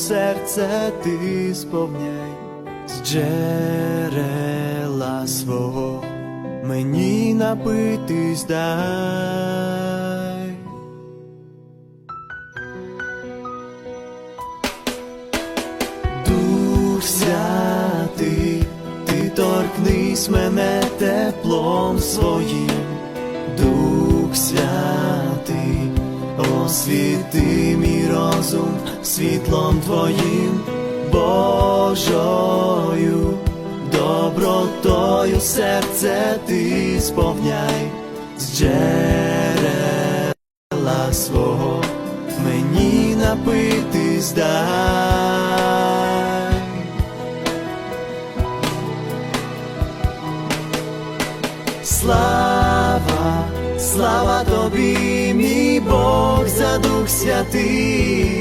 серце ти сповняй, з джерела свого мені напитись дай. Дух святий, ти торкнись мене теплом своїм, Дух святий, освіти мій світлом твоїм, Божою, добротою серце ти сповняй, з джерела свого мені напитись дай. Слава, слава тобі, мій Бог, за Дух Святий,